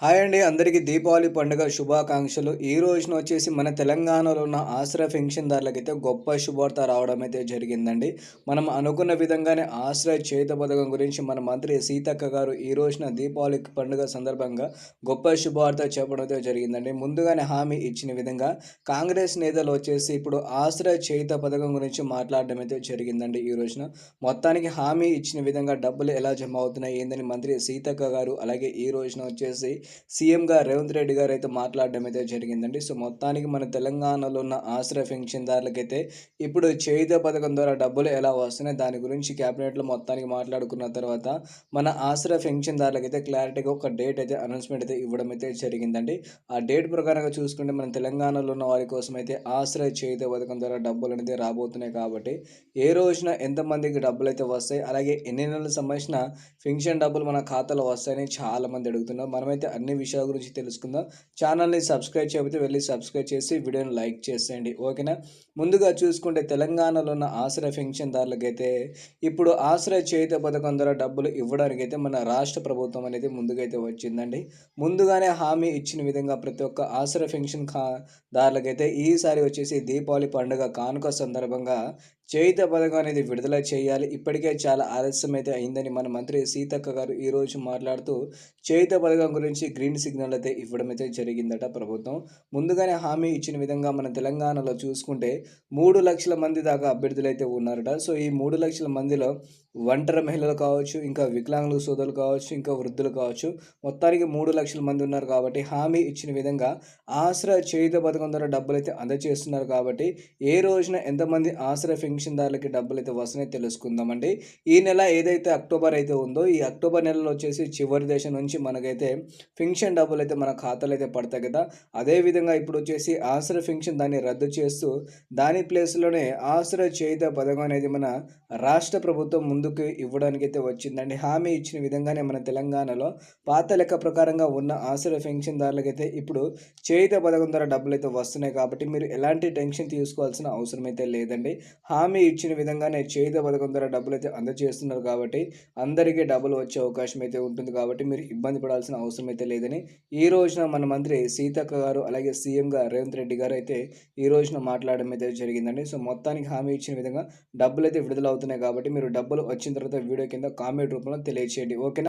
Hi అండి అందరికీ దీపావళి పండుగ శుభాకాంక్షలు. ఈ రోజున వచ్చేసి మన తెలంగాణలో ఉన్న ఆశ్రయ పెన్షన్దారులకైతే గొప్ప శుభార్త రావడం అయితే జరిగిందండి. మనం అనుకున్న విధంగానే ఆశ్రయ చేత పథకం గురించి మన మంత్రి సీతక్క గారు ఈ రోజున దీపావళి పండుగ సందర్భంగా గొప్ప శుభార్త చెప్పడం అయితే జరిగిందండి. ముందుగానే హామీ ఇచ్చిన విధంగా కాంగ్రెస్ నేతలు వచ్చేసి ఇప్పుడు ఆశ్రయ చేత పథకం గురించి మాట్లాడడం అయితే జరిగిందండి ఈ రోజున. మొత్తానికి హామీ ఇచ్చిన విధంగా డబ్బులు ఎలా జమ అవుతున్నాయి ఏందని మంత్రి సీతక్క గారు అలాగే ఈ రోజున వచ్చేసి సీఎంగా రేవంత్ రెడ్డి గారు అయితే మాట్లాడడం అయితే జరిగిందండి. సో మొత్తానికి మన తెలంగాణలో ఉన్న ఆశ్రయ పెన్షన్దారులకైతే ఇప్పుడు చేయుత పథకం ద్వారా డబ్బులు ఎలా వస్తున్నాయి దాని గురించి క్యాబినెట్లో మొత్తానికి మాట్లాడుకున్న తర్వాత మన ఆశ్రయ పెన్షన్దారులకైతే క్లారిటీగా ఒక డేట్ అయితే అనౌన్స్మెంట్ అయితే ఇవ్వడం అయితే జరిగిందండి. ఆ డేట్ ప్రకారంగా చూసుకుంటే మన తెలంగాణలో ఉన్న వారి కోసం అయితే ఆశ్రయ చేయుత పథకం ద్వారా డబ్బులు అనేది రాబోతున్నాయి కాబట్టి ఏ రోజున ఎంతమందికి డబ్బులు అయితే వస్తాయి అలాగే ఎన్ని నెలలకు సంబంధించిన పెన్షన్ డబ్బులు మన ఖాతాలో వస్తాయని చాలామంది అడుగుతున్నారు. మనమైతే అన్ని విషయాల గురించి తెలుసుకుందాం. ఛానల్ని సబ్స్క్రైబ్ చేయకపోతే వెళ్ళి సబ్స్క్రైబ్ చేసి వీడియోని లైక్ చేసేయండి. ఓకేనా? ముందుగా చూసుకుంటే తెలంగాణలో ఉన్న ఆశ్రయ పెన్షన్దారులకైతే ఇప్పుడు ఆశ్రయ చేయుత పథకం ద్వారా డబ్బులు ఇవ్వడానికి అయితే మన రాష్ట్ర ప్రభుత్వం అనేది ముందుకైతే వచ్చిందండి. ముందుగానే హామీ ఇచ్చిన విధంగా ప్రతి ఒక్క ఆశ్రయ పెన్షన్ కా దారులకైతే ఈసారి వచ్చేసి దీపావళి పండుగ కానుక సందర్భంగా చేయుత పథకం అనేది విడుదల చేయాలి. ఇప్పటికే చాలా ఆలస్యం అయితే అయిందని మన మంత్రి సీతక్క గారు ఈరోజు మాట్లాడుతూ చేయుత పథకం గురించి గ్రీన్ సిగ్నల్ అయితే ఇవ్వడం అయితే జరిగిందట ప్రభుత్వం. ముందుగానే హామీ ఇచ్చిన విధంగా మన తెలంగాణలో చూసుకుంటే మూడు లక్షల మంది దాకా అభ్యర్థులు అయితే ఉన్నారట. సో ఈ మూడు లక్షల మందిలో ఒంటరి మహిళలు కావచ్చు ఇంకా వికలాంగుల సోదరులు కావచ్చు ఇంకా వృద్ధులు కావచ్చు మొత్తానికి మూడు లక్షల మంది ఉన్నారు కాబట్టి హామీ ఇచ్చిన విధంగా ఆసరా చేయుత పథకం ద్వారా డబ్బులు అయితే అందజేస్తున్నారు కాబట్టి ఏ రోజున ఎంతమంది ఆశ్రయ పెన్షన్దారులకి డబ్బులు అయితే వస్తున్నాయి తెలుసుకుందామండి. ఈ నెల ఏదైతే అక్టోబర్ అయితే ఉందో ఈ అక్టోబర్ నెలలో వచ్చేసి చివరి దేశం నుంచి మనకైతే పెన్షన్ డబ్బులు అయితే మన ఖాతాలో అయితే పడతాయి కదా. అదేవిధంగా ఇప్పుడు వచ్చేసి ఆశ్రయ పెన్షన్ దాన్ని రద్దు చేస్తూ దాని ప్లేస్లోనే ఆశ్రయ చేయుత పథకం అనేది మన రాష్ట్ర ప్రభుత్వం ముందుకు ఇవ్వడానికి అయితే వచ్చిందండి. హామీ ఇచ్చిన విధంగానే మన తెలంగాణలో పాత లెక్క ప్రకారంగా ఉన్న ఆశ్రయ పెన్షన్దారులకైతే ఇప్పుడు చేయుత పథకం ద్వారా డబ్బులు అయితే వస్తున్నాయి కాబట్టి మీరు ఎలాంటి టెన్షన్ తీసుకోవాల్సిన అవసరం అయితే లేదండి హామీ ఇచ్చిన విధంగానే చేయుత పథకం ద్వారా డబ్బులు అయితే అందజేస్తున్నారు కాబట్టి అందరికీ డబ్బులు వచ్చే అవకాశం అయితే ఉంటుంది కాబట్టి మీరు ఇబ్బంది పడాల్సిన అవసరం అయితే లేదని ఈ రోజున మన మంత్రి సీతక్క గారు అలాగే సీఎంగా రేవంత్ రెడ్డి గారు అయితే ఈ రోజున మాట్లాడడం అయితే జరిగిందండి. సో మొత్తానికి హామీ ఇచ్చిన విధంగా డబ్బులు అయితే విడుదల అవుతున్నాయి కాబట్టి మీరు డబ్బులు వచ్చిన తర్వాత వీడియో కింద కామెంట్ రూపంలో తెలియచేయండి. ఓకేనా?